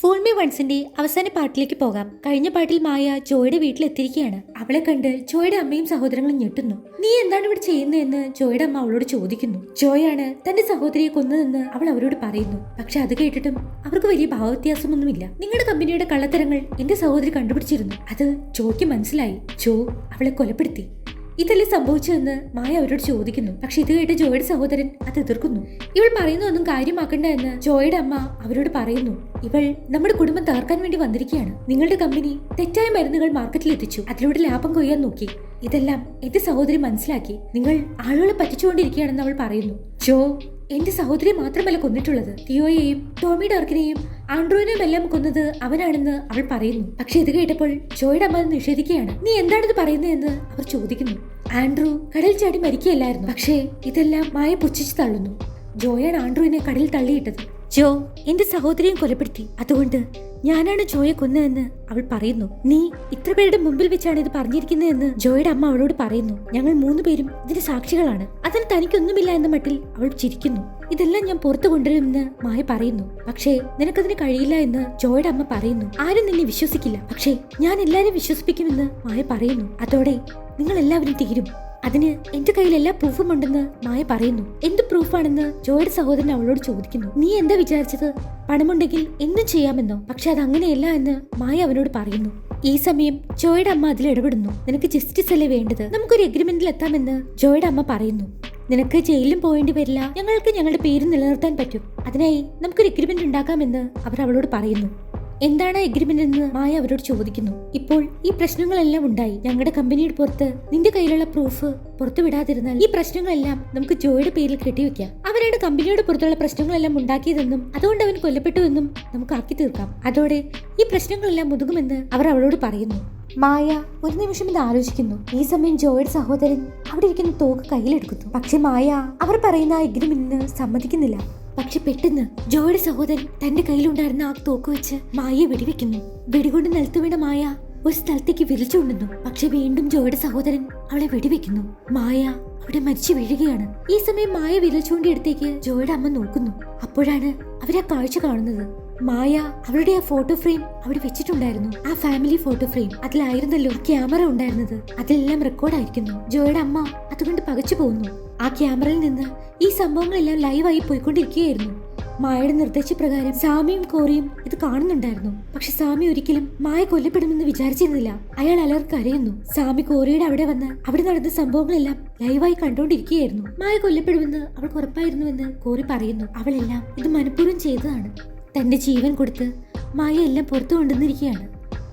Fool me വൺസിന്റെ അവസാന പാട്ടിലേക്ക് പോകാം. കഴിഞ്ഞ പാട്ടിൽ മായ ജോയുടെ വീട്ടിലെത്തിയിരിക്കുകയാണ്. അവളെ കണ്ട് ജോയുടെ അമ്മയും സഹോദരങ്ങളും ഞെട്ടുന്നു. നീ എന്താണ് ഇവിടെ ചെയ്യുന്നതെന്ന് ജോയുടെ അമ്മ അവളോട് ചോദിക്കുന്നു. ജോയാണ് തന്റെ സഹോദരിയെ കൊന്നതെന്ന് അവൾ അവരോട് പറയുന്നു. പക്ഷെ അത് കേട്ടിട്ടും അവർക്ക് വലിയ ഭാവവ്യത്യാസമൊന്നുമില്ല. നിങ്ങളുടെ കമ്പനിയുടെ കള്ളത്തരങ്ങൾ എന്റെ സഹോദരി കണ്ടുപിടിച്ചിരുന്നു. അത് ജോയ്ക്ക് മനസ്സിലായി. ജോ അവളെ കൊലപ്പെടുത്തി. ഇതല്ലേ സംഭവിച്ചതെന്ന് മായ അവരോട് ചോദിക്കുന്നു. പക്ഷെ ഇത് കേട്ട് ജോയുടെ സഹോദരൻ അത് എതിർക്കുന്നു. ഇവൾ പറയുന്നതൊന്നും കാര്യമാക്കണ്ട എന്ന് ജോയുടെ അമ്മ അവരോട് പറയുന്നു. ഇവൾ നമ്മുടെ കുടുംബം തകർക്കാൻ വേണ്ടി വന്നിരിക്കുകയാണ്. നിങ്ങളുടെ കമ്പനി തെറ്റായ മരുന്നുകൾ മാർക്കറ്റിൽ എത്തിച്ചു. അതിലൂടെ ലാഭം കൊയ്യാൻ നോക്കി. ഇതെല്ലാം എന്റെ സഹോദരി മനസ്സിലാക്കി. നിങ്ങൾ ആളുകളെ പറ്റിച്ചുകൊണ്ടിരിക്കുകയാണെന്ന് അവൾ പറയുന്നു. ജോ എന്റെ സഹോദരി മാത്രമല്ല കൊന്നിട്ടുള്ളത്. തിയോയെയും ടോമി ഡാർക്കിനെയും ആൻഡ്രോയിനെയും എല്ലാം കൊന്നത് അവനാണെന്ന് അവൾ പറയുന്നു. പക്ഷെ ഇത് കേട്ടപ്പോൾ ജോയുടെ അമ്മ നിഷേധിക്കുകയാണ്. നീ എന്താണിത് പറയുന്നതെന്ന് അവർ ചോദിക്കുന്നു. ആൻഡ്രൂ കടൽ ചാടി മരിക്കുകയല്ലായിരുന്നു. പക്ഷേ ഇതെല്ലാം മായ പുച്ഛിച്ച് തള്ളുന്നു. ജോയാണ് ആൻഡ്രൂവിനെ കടലിൽ തള്ളിയിട്ടത്. ജോ എന്റെ സഹോദരിയും കൊലപ്പെടുത്തി. അതുകൊണ്ട് ഞാനാണ് ജോയെ കൊന്നതെന്ന് അവൾ പറയുന്നു. നീ ഇത്ര പേരുടെ മുമ്പിൽ വെച്ചാണ് ഇത് പറഞ്ഞിരിക്കുന്നതെന്ന് ജോയുടെ അമ്മ അവളോട് പറയുന്നു. ഞങ്ങൾ മൂന്ന് പേരും ഇതിന്റെ സാക്ഷികളാണ്. അതിന് തനിക്കൊന്നുമില്ല എന്ന മട്ടിൽ അവൾ ചിരിക്കുന്നു. ഇതെല്ലാം ഞാൻ പുറത്തു കൊണ്ടുവരുമെന്ന് മായ പറയുന്നു. പക്ഷേ നിനക്കതിന് കഴിയില്ല എന്ന് ജോയുടെ അമ്മ പറയുന്നു. ആരും നിന്നെ വിശ്വസിക്കില്ല. പക്ഷേ ഞാൻ എല്ലാവരും വിശ്വസിപ്പിക്കുമെന്ന് മായ പറയുന്നു. അതോടെ നിങ്ങൾ എല്ലാവരും തീരും. അതിന് എന്റെ കയ്യിൽ എല്ലാ പ്രൂഫും ഉണ്ടെന്ന് മായ പറയുന്നു. എന്ത് പ്രൂഫാണെന്ന് ജോയുടെ സഹോദരൻ അവളോട് ചോദിക്കുന്നു. നീ എന്താ വിചാരിച്ചത്? പണമുണ്ടെങ്കിൽ എന്തും ചെയ്യാമെന്നോ? പക്ഷെ അത് അങ്ങനെയല്ല എന്ന് മായ അവനോട് പറയുന്നു. ഈ സമയം ജോയുടെ അമ്മ അതിൽ ഇടപെടുന്നു. നിനക്ക് ജസ്റ്റിസ് അല്ലേ വേണ്ടത്? നമുക്കൊരു എഗ്രിമെന്റിൽ എത്താമെന്ന് ജോയുടെ അമ്മ പറയുന്നു. നിനക്ക് ജയിലിലും പോകേണ്ടി വരില്ല. ഞങ്ങൾക്ക് ഞങ്ങളുടെ പേര് നിലനിർത്താൻ പറ്റും. അതിനായി നമുക്കൊരു എഗ്രിമെന്റ് ഉണ്ടാക്കാമെന്ന് അവർ അവളോട് പറയുന്നു. എന്താണ് എഗ്രിമെന്റ് എന്ന് മായ അവരോട് ചോദിക്കുന്നു. ഇപ്പോൾ ഈ പ്രശ്നങ്ങളെല്ലാം ഉണ്ടായി. ഞങ്ങളുടെ കമ്പനിയുടെ പുറത്ത് നിന്റെ കയ്യിലുള്ള പ്രൂഫ് പുറത്തു വിടാതിരുന്നാൽ ഈ പ്രശ്നങ്ങളെല്ലാം നമുക്ക് ജോയുടെ പേരിൽ കെട്ടിവെക്കാം അവനാണ് കമ്പനിയുടെ പുറത്തുള്ള പ്രശ്നങ്ങളെല്ലാം ഉണ്ടാക്കിയതെന്നും അതുകൊണ്ട് അവൻ കൊല്ലപ്പെട്ടുവെന്നും നമുക്ക് ആക്കി തീർക്കാം. അതോടെ ഈ പ്രശ്നങ്ങളെല്ലാം മുതുകുമെന്ന് അവർ അവളോട് പറയുന്നു. മായ ഒരു നിമിഷം ഇത് ആലോചിക്കുന്നു. ഈ സമയം ജോയുടെ സഹോദരൻ അവിടെ ഇരിക്കുന്ന തോക്ക് കയ്യിലെടുക്കുന്നു. പക്ഷെ മായ അവർ പറയുന്ന ആ എഗ്രിമെന്റിന് സമ്മതിക്കുന്നില്ല. പക്ഷെ പെട്ടെന്ന് ജോയുടെ സഹോദരൻ തന്റെ കയ്യിലുണ്ടായിരുന്ന ആ തോക്ക് വെച്ച് മായയെ വെടിവെക്കുന്നു. വെടികൊണ്ട് നിലത്ത് വീണ മായ ഒരു സ്ഥലത്തേക്ക് വിളിച്ചുകൊണ്ടുന്നു പക്ഷെ വീണ്ടും ജോയുടെ സഹോദരൻ അവളെ വെടിവെക്കുന്നു. മായ അവിടെ മരിച്ചു വീഴുകയാണ്. ഈ സമയം മായ വിരൽ ചൂണ്ടിയെടുത്തേക്ക് ജോയുടെ അമ്മ നോക്കുന്നു. അപ്പോഴാണ് അവരാ കാഴ്ച കാണുന്നത്. മായ അവളുടെ ആ ഫോട്ടോ ഫ്രെയിം അവിടെ വെച്ചിട്ടുണ്ടായിരുന്നു. ആ ഫാമിലി ഫോട്ടോ ഫ്രെയിം അതിലായിരുന്നല്ലോ ക്യാമറ ഉണ്ടായിരുന്നത്. അതിലെല്ലാം റെക്കോർഡായിരിക്കുന്നു ജോയുടെ അമ്മ അതുകൊണ്ട് പകച്ചു പോകുന്നു ആ ക്യാമറയിൽ നിന്ന് ഈ സംഭവങ്ങളെല്ലാം ലൈവായി പോയിക്കൊണ്ടിരിക്കുകയായിരുന്നു. മായയുടെ നിർദ്ദേശപ്രകാരം സാമിയും കോറിയും ഇത് കാണുന്നുണ്ടായിരുന്നു. പക്ഷെ സാമി ഒരിക്കലും മായ കൊല്ലപ്പെടുമെന്ന് വിചാരിച്ചിരുന്നില്ല. അയാൾ അലർക്ക് അറിയുന്നു സാമി കോറിയുടെ അവിടെ വന്ന് അവിടെ നടന്ന സംഭവങ്ങളെല്ലാം ലൈവായി കണ്ടുകൊണ്ടിരിക്കുകയായിരുന്നു. മായ കൊല്ലപ്പെടുമെന്ന് അവൾക്ക് ഉറപ്പായിരുന്നുവെന്ന് കോറി പറയുന്നു. അവളെല്ലാം ഇത് മനഃപൂർവം ചെയ്തതാണ്. തന്റെ ജീവൻ കൊടുത്ത് മായ എല്ലാം പുറത്തു കൊണ്ടുവന്നിരിക്കുകയാണ്.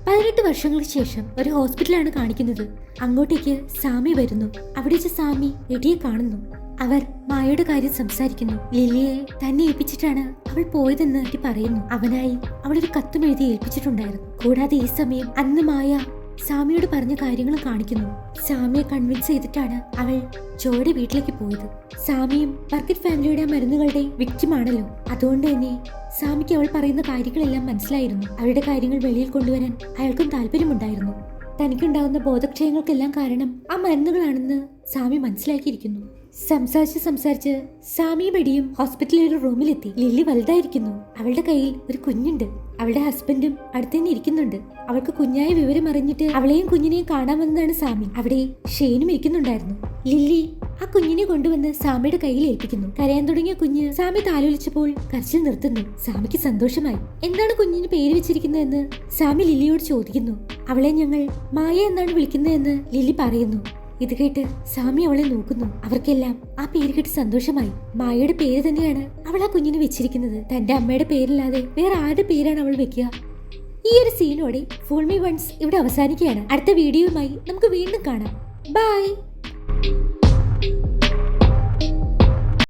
പതിനെട്ട് വർഷങ്ങൾക്ക് ശേഷം ഒരു ഹോസ്പിറ്റലാണ് കാണിക്കുന്നത്. അങ്ങോട്ടേക്ക് സാമി വരുന്നു. അവിടെ വെച്ച് സാമി എടിയെ കാണുന്നു. അവർ മായയുടെ കാര്യം സംസാരിക്കുന്നു. ലില്ലിയെ തന്നെ ഏൽപ്പിച്ചിട്ടാണ് അവൾ പോയതെന്ന് എട്ടി പറയുന്നു. അവനായി അവളൊരു കത്തും എഴുതി ഏൽപ്പിച്ചിട്ടുണ്ടായിരുന്നു. കൂടാതെ ഈ സമയം അന്ന് മായ സാമിയോട് പറഞ്ഞ കാര്യങ്ങൾ കാണിക്കുന്നു. സാമിയെ കൺവിൻസ് ചെയ്തിട്ടാണ് അവൾ ജോയുടെ വീട്ടിലേക്ക് പോയത്. സാമിയും ബർക്കറ്റ് ഫാമിലിയുടെ മരുന്നുകളുടെ വിക്റ്റിമാണല്ലോ അതുകൊണ്ട് തന്നെ സാമിക്ക് അവൾ പറയുന്ന കാര്യങ്ങളെല്ലാം മനസ്സിലായിരുന്നു. അവരുടെ കാര്യങ്ങൾ വെളിയിൽ കൊണ്ടുവരാൻ അയാൾക്കും താല്പര്യമുണ്ടായിരുന്നു. തനിക്കുണ്ടാകുന്ന ബോധക്ഷയങ്ങൾക്കെല്ലാം കാരണം ആ മരുന്നുകളാണെന്ന് സാമി മനസ്സിലാക്കിയിരിക്കുന്നു. സംസാരിച്ച് സംസാരിച്ച് സാമിയും ബെഡിയും ഹോസ്പിറ്റലിലെ റൂമിലെത്തി ലില്ലി വലുതായിരിക്കുന്നു. അവളുടെ കയ്യിൽ ഒരു കുഞ്ഞുണ്ട്. അവളുടെ ഹസ്ബൻഡും അടുത്ത് തന്നെ ഇരിക്കുന്നുണ്ട്. അവൾക്ക് കുഞ്ഞായ വിവരം അറിഞ്ഞിട്ട് അവളെയും കുഞ്ഞിനെയും കാണാമെന്നതാണ് സാമി. അവിടെ ഷെയ്നും ഇരിക്കുന്നുണ്ടായിരുന്നു. ലില്ലി ആ കുഞ്ഞിനെ കൊണ്ടുവന്ന് സാമിയുടെ കയ്യിൽ ഏൽപ്പിക്കുന്നു. കരയാൻ തുടങ്ങിയ കുഞ്ഞ് സാമി താലോലിച്ചപ്പോൾ കരച്ചിൽ നിർത്തുന്നു. സാമിക്ക് സന്തോഷമായി. എന്താണ് കുഞ്ഞിന് പേര് വെച്ചിരിക്കുന്നതെന്ന് സാമി ലില്ലിയോട് ചോദിക്കുന്നു. അവളെ ഞങ്ങൾ മായ എന്നാണ് വിളിക്കുന്നതെന്ന് ലില്ലി പറയുന്നു. ഇത് കേട്ട് സാമി അവളെ നോക്കുന്നു. അവർക്കെല്ലാം ആ പേര് കേട്ട് സന്തോഷമായി. മായയുടെ പേര് തന്നെയാണ് അവൾ ആ കുഞ്ഞിന് വെച്ചിരിക്കുന്നത്. തന്റെ അമ്മയുടെ പേരില്ലാതെ വേറെ ആരുടെ പേരാണ് അവൾ വെക്കുക? ഈ ഒരു സീനോടെ ഫുൾ മീ വൺസ് ഇവിടെ അവസാനിക്കുകയാണ്. അടുത്ത വീഡിയോയുമായി നമുക്ക് വീണ്ടും കാണാം. ബൈ